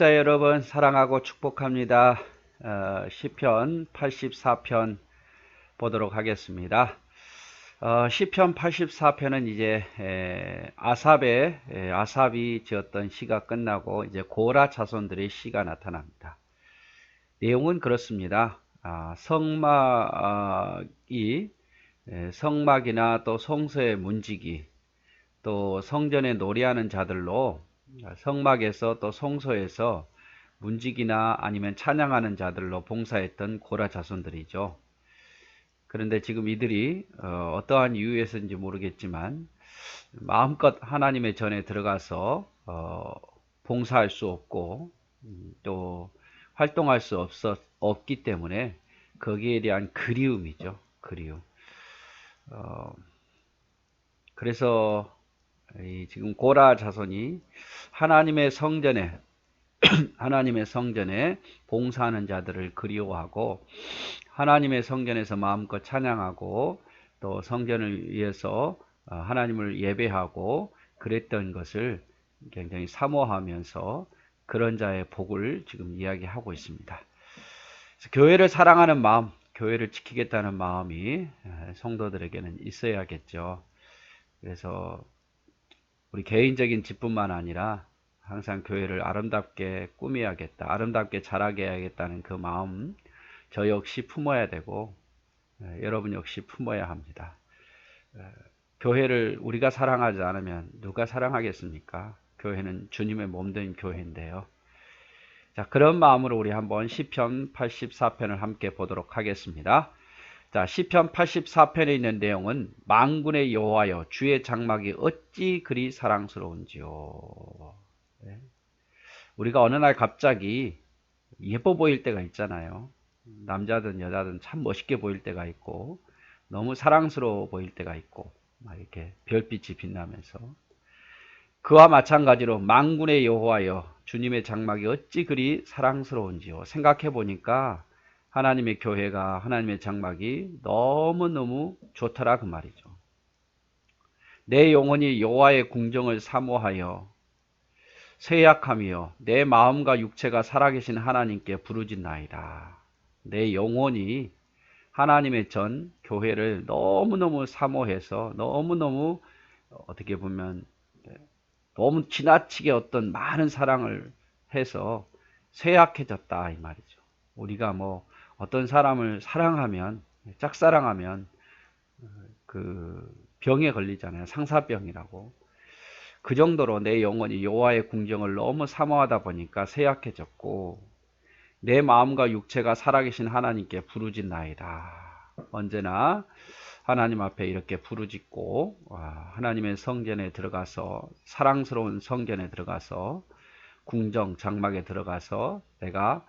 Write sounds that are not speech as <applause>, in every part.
구독자 여러분 사랑하고 축복합니다. 어, 시편 84편 보도록 하겠습니다. 어, 시편 84편은 이제 에, 아삽의 에, 아삽이 지었던 시가 끝나고 이제 고라 자손들의 시가 나타납니다. 내용은 그렇습니다. 아, 성막이 에, 성막이나 또 성서의 문지기 또 성전에 노래하는 자들로 성막에서 또 성소에서 문지기나 아니면 찬양하는 자들로 봉사했던 고라 자손들이죠. 그런데 지금 이들이 어, 떠한 이유에서인지 모르겠지만 마음껏 하나님의 전에 들어가서 어, 봉사할 수 없고 음, 또 활동할 수 없었, 없기 때문에 거기에 대한 그리움이죠. 그리움. 어, 그래서 지금 고라 자손이 하나님의 성전에 <clears throat> 하나님의 성전에 봉사하는 자들을 그리워하고 하나님의 성전에서 마음껏 찬양하고 또 성전을 위해서 어, 하나님을 예배하고 그랬던 것을 굉장히 사모하면서 그런 자의 복을 지금 이야기하고 있습니다. 교회를 사랑하는 마음, 교회를 지키겠다는 마음이 성도들에게는 있어야겠죠. 그래서 우리 개인적인 집뿐만 아니라 항상 교회를 아름답게 꾸며야겠다, 아름답게 자라게 해야겠다는 그 마음 저 역시 품어야 되고 에, 여러분 역시 품어야 합니다. 에, 교회를 우리가 사랑하지 않으면 누가 사랑하겠습니까? 교회는 주님의 몸된 교회인데요. 자, 그런 마음으로 우리 한번 시편 84편을 함께 보도록 하겠습니다. 자, 시편 84편에 있는 내용은 망군의 여호와여 주의 장막이 어찌 그리 사랑스러운지요. 네. 우리가 어느 날 갑자기 예뻐 보일 때가 있잖아요. 남자든 여자든 참 멋있게 보일 때가 있고 너무 사랑스러워 보일 때가 있고 막 이렇게 별빛이 빛나면서 그와 마찬가지로 망군의 여호와여 주님의 장막이 어찌 그리 사랑스러운지요. 생각해 보니까 하나님의 교회가 하나님의 장막이 너무너무 좋더라 그 말이죠. 내 영혼이 여호와의 궁정을 사모하여 쇠약하며 내 마음과 육체가 살아계신 하나님께 부르짖나이다. 내 영혼이 하나님의 전 교회를 너무너무 사모해서 너무너무 어떻게 보면 너무 지나치게 어떤 많은 사랑을 해서 쇠약해졌다 이 말이죠. 우리가 뭐 어떤 사람을 사랑하면 짝사랑하면 그 병에 걸리잖아요. 상사병이라고. 그 정도로 내 영혼이 여호와의 궁정을 너무 사모하다 보니까 쇠약해졌고 내 마음과 육체가 살아계신 하나님께 부르짖나이다. 언제나 하나님 앞에 이렇게 부르짖고 하나님의 성전에 들어가서 사랑스러운 성전에 들어가서 궁정 장막에 들어가서 내가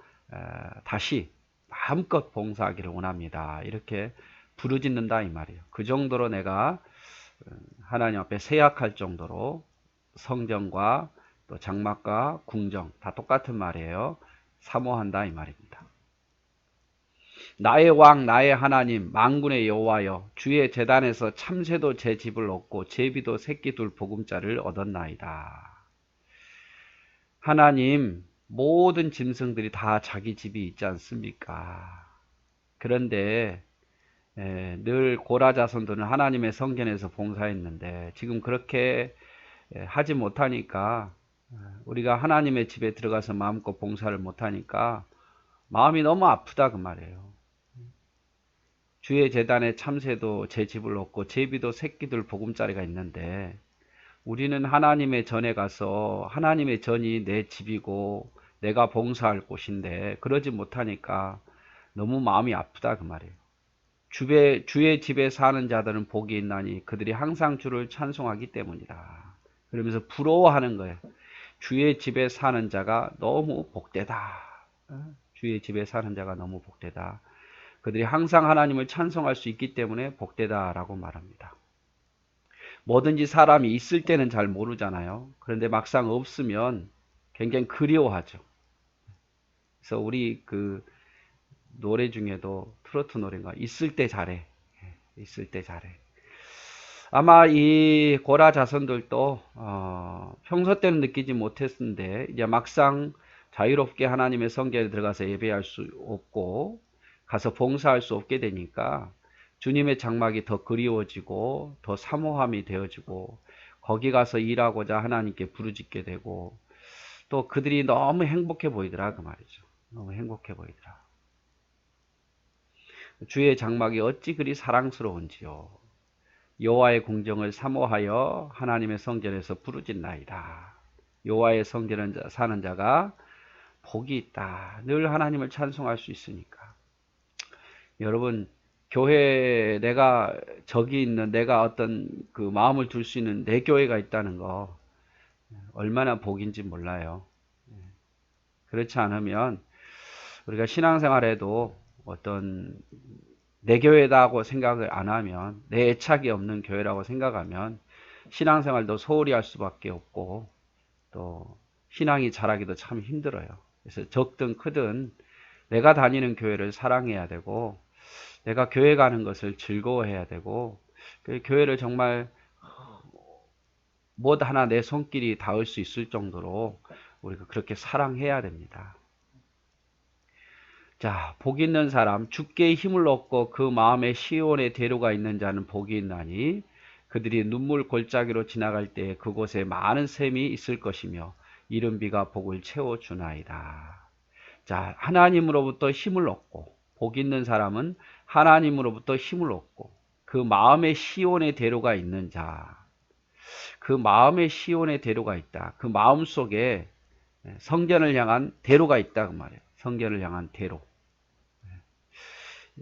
다시 마음껏 봉사하기를 원합니다. 이렇게 부르짖는다 이 말이에요. 그 정도로 내가 음, 하나님 앞에 세약할 정도로 성전과 또 장막과 궁정 다 똑같은 말이에요. 사모한다 이 말입니다. 나의 왕 나의 하나님 망군의 여호와여 주의 재단에서 참새도 제 집을 얻고 제비도 새끼 둘 보금자를 얻었나이다. 하나님 모든 짐승들이 다 자기 집이 있지 않습니까? 그런데 에, 늘 고라 자손들은 하나님의 성전에서 봉사했는데 지금 그렇게 에, 하지 못하니까 우리가 하나님의 집에 들어가서 마음껏 봉사를 못하니까 마음이 너무 아프다 그 말이에요. 주의 재단에 참새도 제 집을 얻고 제비도 새끼들 보금자리가 있는데 우리는 하나님의 전에 가서 하나님의 전이 내 집이고 내가 봉사할 곳인데 그러지 못하니까 너무 마음이 아프다 그 말이에요. 주의, 주의 집에 사는 자들은 복이 있나니 그들이 항상 주를 찬송하기 때문이다. 그러면서 부러워하는 거예요. 주의 집에 사는 자가 너무 복되다. 어? 주의 집에 사는 자가 너무 복되다. 그들이 항상 하나님을 찬송할 수 있기 때문에 복되다라고 말합니다. 뭐든지 사람이 있을 때는 잘 모르잖아요. 그런데 막상 없으면 굉장히 그리워하죠. 그래서 우리 그 노래 중에도 트로트 노래가 있을 때 잘해. 예, 있을 때 잘해. 아마 이 고라 자손들도 어, 평소 때는 느끼지 못했는데 이제 막상 자유롭게 하나님의 성전에 들어가서 예배할 수 없고 가서 봉사할 수 없게 되니까 주님의 장막이 더 그리워지고 더 사모함이 되어지고 거기 가서 일하고자 하나님께 부르짖게 되고 또 그들이 너무 행복해 보이더라 그 말이죠. 너무 행복해 보이더라. 주의 장막이 어찌 그리 사랑스러운지요. 여호와의 궁정을 사모하여 하나님의 성전에서 부르짖나이다. 여호와의 성전에 사는 자가 복이 있다. 늘 하나님을 찬송할 수 있으니까. 여러분 교회 내가 저기 있는 내가 어떤 그 마음을 둘 수 있는 내 교회가 있다는 거 얼마나 복인지 몰라요. 그렇지 않으면 우리가 신앙생활에도 어떤 내 교회다고 생각을 안 하면 내 애착이 없는 교회라고 생각하면 신앙생활도 소홀히 할 수밖에 없고 또 신앙이 자라기도 참 힘들어요. 그래서 적든 크든 내가 다니는 교회를 사랑해야 되고 내가 교회 가는 것을 즐거워해야 되고 그 교회를 정말 뭐 하나 내 손길이 닿을 수 있을 정도로 우리가 그렇게 사랑해야 됩니다. 자, 복 있는 사람, 주께 힘을 얻고 그 마음에 시온의 대로가 있는 자는 복이 있나니 그들이 눈물 골짜기로 지나갈 때 그곳에 많은 샘이 있을 것이며 이른 비가 복을 채워 주나이다. 자, 하나님으로부터 힘을 얻고 복 있는 사람은 하나님으로부터 힘을 얻고 그 마음에 시온의 대로가 있는 자. 그 마음에 시온의 대로가 있다. 그 마음 속에 성전을 향한 대로가 있다 그 말이에요. 성전을 향한 대로.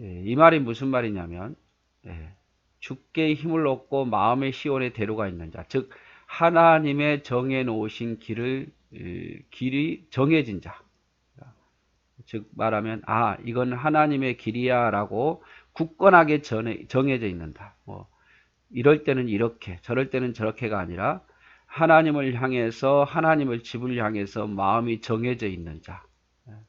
예, 이 말이 무슨 말이냐면 예, 주께 힘을 얻고 마음의 시온의 대로가 있는 자, 즉 하나님의 정해 놓으신 길을 길이 정해진 자. 즉 말하면 아 이건 하나님의 길이야라고 굳건하게 정해져 있는다. 뭐 이럴 때는 이렇게 저럴 때는 저렇게가 아니라 하나님을 향해서 하나님을 집을 향해서 마음이 정해져 있는 자.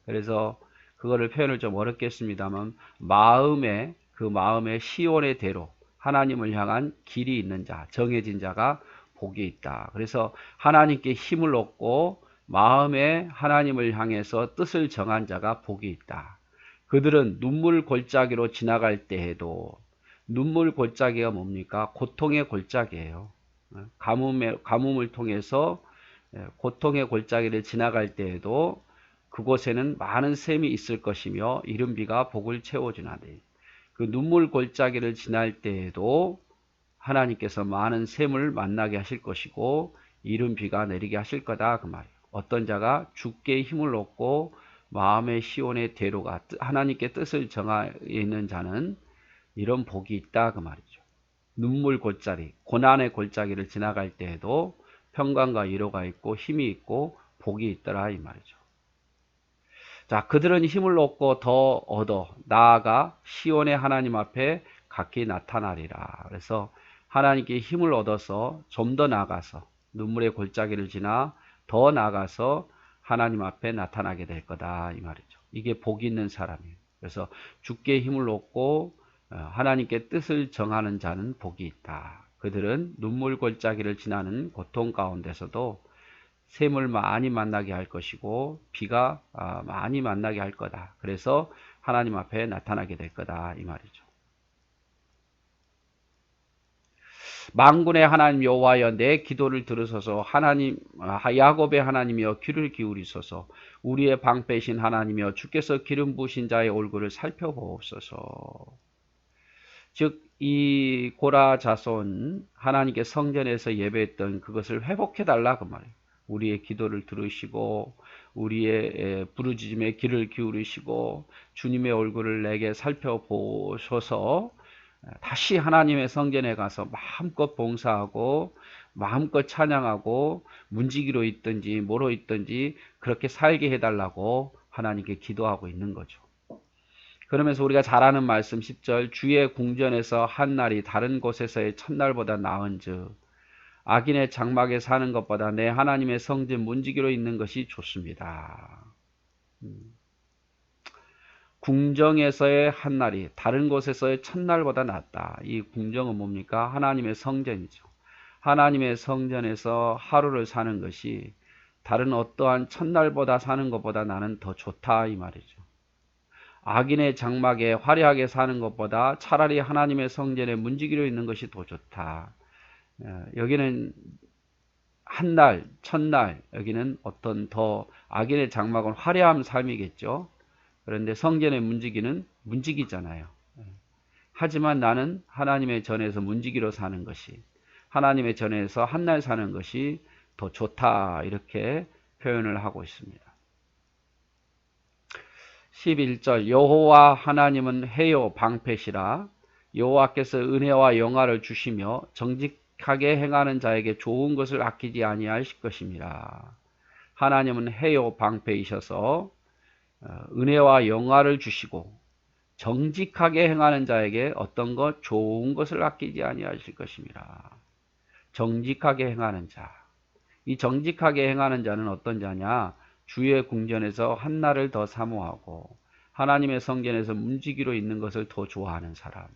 그래서 그거를 표현을 좀 어렵겠습니다만 마음의 그 마음의 시온의 대로 하나님을 향한 길이 있는 자, 정해진 자가 복이 있다. 그래서 하나님께 힘을 얻고 마음에 하나님을 향해서 뜻을 정한 자가 복이 있다. 그들은 눈물 골짜기로 지나갈 때에도 눈물 골짜기가 뭡니까? 고통의 골짜기예요. 가뭄의, 가뭄을 통해서 고통의 골짜기를 지나갈 때에도 그곳에는 많은 샘이 있을 것이며 이른 비가 복을 채워주나니 그 눈물 골짜기를 지날 때에도 하나님께서 많은 샘을 만나게 하실 것이고 이른 비가 내리게 하실 거다 그 말이에요. 어떤 자가 죽게 힘을 얻고 마음의 시온의 대로가 하나님께 뜻을 정하 있는 자는 이런 복이 있다 그 말이죠. 눈물 골짜기, 고난의 골짜기를 지나갈 때에도 평강과 위로가 있고 힘이 있고 복이 있더라 이 말이죠. 자, 그들은 힘을 얻고 더 얻어 나아가 시온의 하나님 앞에 각기 나타나리라. 그래서 하나님께 힘을 얻어서 좀 더 나아가서 눈물의 골짜기를 지나 더 나아가서 하나님 앞에 나타나게 될 거다 이 말이죠. 이게 복 있는 사람이에요. 그래서 주께 힘을 얻고 어, 하나님께 뜻을 정하는 자는 복이 있다. 그들은 눈물 골짜기를 지나는 고통 가운데서도 샘을 많이 만나게 할 것이고 비가 아, 많이 만나게 할 거다. 그래서 하나님 앞에 나타나게 될 거다 이 말이죠. 만군의 하나님 여호와여 내 기도를 들으소서 하나님 아, 야곱의 하나님이여 귀를 기울이소서 우리의 방패신 하나님이여 주께서 기름 부신 자의 얼굴을 살펴보옵소서 즉 이 고라 자손 하나님께 성전에서 예배했던 그것을 회복해 달라 그 말이에요. 우리의 기도를 들으시고 우리의 부르짖음에 귀를 기울이시고 주님의 얼굴을 내게 살펴보셔서 다시 하나님의 성전에 가서 마음껏 봉사하고 마음껏 찬양하고 문지기로 있든지 뭐로 있든지 그렇게 살게 해달라고 하나님께 기도하고 있는 거죠. 그러면서 우리가 잘 아는 말씀 10절 주의 궁전에서 한 날이 다른 곳에서의 첫날보다 나은 즉 악인의 장막에 사는 것보다 내 하나님의 성전 문지기로 있는 것이 좋습니다. 음. 궁정에서의 한 날이 다른 곳에서의 첫날보다 낫다. 이 궁정은 뭡니까? 하나님의 성전이죠. 하나님의 성전에서 하루를 사는 것이 다른 어떠한 첫날보다 사는 것보다 나는 더 좋다 이 말이죠. 악인의 장막에 화려하게 사는 것보다 차라리 하나님의 성전에 문지기로 있는 것이 더 좋다. 어, 여기는 한 날, 첫날, 여기는 어떤 더 악인의 장막은 화려한 삶이겠죠. 그런데 성전의 문지기는 문지기잖아요. 예. 하지만 나는 하나님의 전에서 문지기로 사는 것이, 하나님의 전에서 한 날 사는 것이 더 좋다. 이렇게 표현을 하고 있습니다. 11절 여호와 하나님은 해요 방패시라 여호와께서 은혜와 영화를 주시며 정직 하게 행하는 자에게 좋은 것을 아끼지 아니하실 것입니다. 하나님은 해요 방패이셔서 어, 은혜와 영화를 주시고 정직하게 행하는 자에게 어떤 것 좋은 것을 아끼지 아니하실 것입니다. 정직하게 행하는 자. 이 정직하게 행하는 자는 어떤 자냐? 주의 궁전에서 한 날을 더 사모하고 하나님의 성전에서 문지기로 있는 것을 더 좋아하는 사람.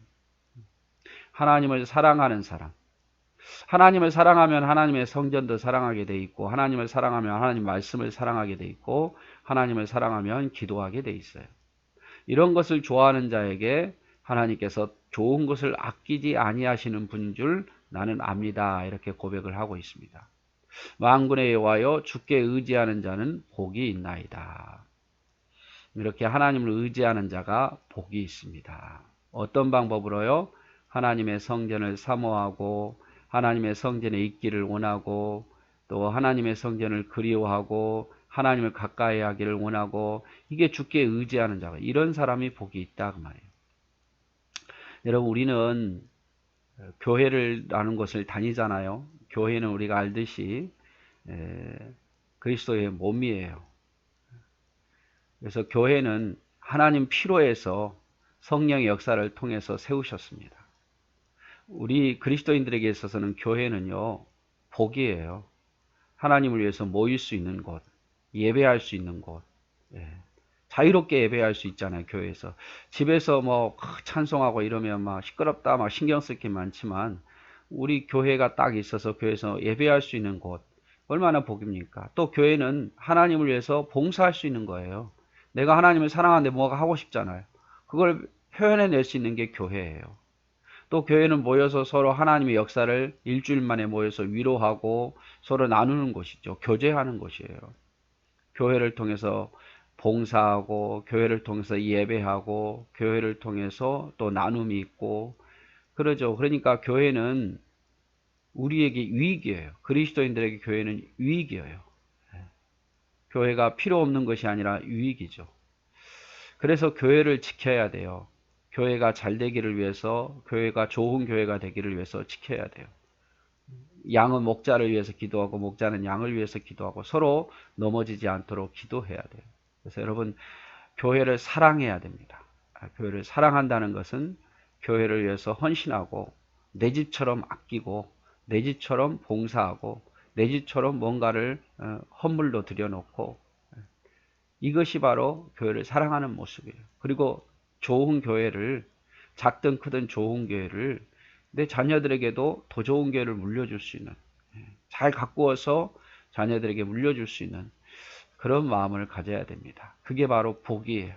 하나님을 사랑하는 사람. 하나님을 사랑하면 하나님의 성전도 사랑하게 돼 있고 하나님을 사랑하면 하나님 말씀을 사랑하게 돼 있고 하나님을 사랑하면 기도하게 돼 있어요. 이런 것을 좋아하는 자에게 하나님께서 좋은 것을 아끼지 아니하시는 분인 줄 나는 압니다. 이렇게 고백을 하고 있습니다. 만군의 여호와여 주께 의지하는 자는 복이 있나이다. 이렇게 하나님을 의지하는 자가 복이 있습니다. 어떤 방법으로요? 하나님의 성전을 사모하고 하나님의 성전에 있기를 원하고 또 하나님의 성전을 그리워하고 하나님을 가까이 하기를 원하고 이게 주께 의지하는 자가 이런 사람이 복이 있다 그 말이에요. 여러분 우리는 교회를 라는 것을 다니잖아요. 교회는 우리가 알듯이 그리스도의 몸이에요. 그래서 교회는 하나님 피로에서 성령의 역사를 통해서 세우셨습니다. 우리 그리스도인들에게 있어서는 교회는요, 복이에요. 하나님을 위해서 모일 수 있는 곳, 예배할 수 있는 곳, 예. 자유롭게 예배할 수 있잖아요, 교회에서. 집에서 뭐 찬송하고 이러면 막 시끄럽다, 막 신경 쓸 게 많지만, 우리 교회가 딱 있어서 교회에서 예배할 수 있는 곳, 얼마나 복입니까? 또 교회는 하나님을 위해서 봉사할 수 있는 거예요. 내가 하나님을 사랑하는데 뭐가 하고 싶잖아요. 그걸 표현해낼 수 있는 게 교회예요. 또 교회는 모여서 서로 하나님의 역사를 일주일 만에 모여서 위로하고 서로 나누는 것이죠. 교제하는 것이에요. 교회를 통해서 봉사하고 교회를 통해서 예배하고 교회를 통해서 또 나눔이 있고 그러죠. 그러니까 교회는 우리에게 유익이에요. 그리스도인들에게 교회는. 예. 교회가 필요 없는 것이 아니라 유익이죠. 그래서 교회를 지켜야 돼요. 교회가 잘 되기를 위해서, 교회가 좋은 교회가 되기를 위해서 지켜야 돼요. 양은 목자를 위해서 기도하고 목자는 양을 위해서 기도하고 서로 넘어지지 않도록 기도해야 돼요. 그래서 여러분 교회를 사랑해야 됩니다. 아, 교회를 사랑한다는 것은 교회를 위해서 헌신하고 내 집처럼 아끼고 내 집처럼 봉사하고 내 집처럼 뭔가를 어, 헌물로 들여놓고 이것이 바로 교회를 사랑하는 모습이에요. 그리고 좋은 교회를 작든 크든 좋은 교회를 내 자녀들에게도 더 좋은 교회를 물려줄 수 있는 예, 잘 가꾸어서 자녀들에게 물려줄 수 있는 그런 마음을 가져야 됩니다. 그게 바로 복이에요.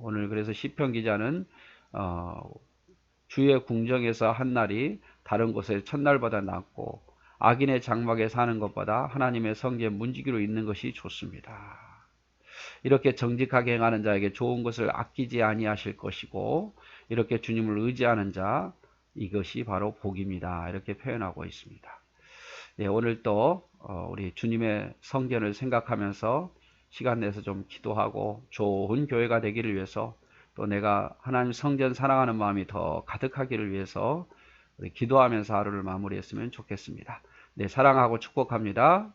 오늘 그래서 시편 기자는 어, 주의 궁정에서 한 날이 다른 곳의 첫날보다 낫고 악인의 장막에 사는 것보다 하나님의 성지에 문지기로 있는 것이 좋습니다. 이렇게 정직하게 행하는 자에게 좋은 것을 아끼지 아니하실 것이고 이렇게 주님을 의지하는 자 이것이 바로 복입니다. 이렇게 표현하고 있습니다. 예, 오늘 또 어, 우리 주님의 성전을 생각하면서 시간 내서 좀 기도하고 좋은 교회가 되기를 위해서 또 내가 하나님 성전 사랑하는 마음이 더 가득하기를 위해서 기도하면서 하루를 마무리했으면 좋겠습니다. 네, 사랑하고 축복합니다.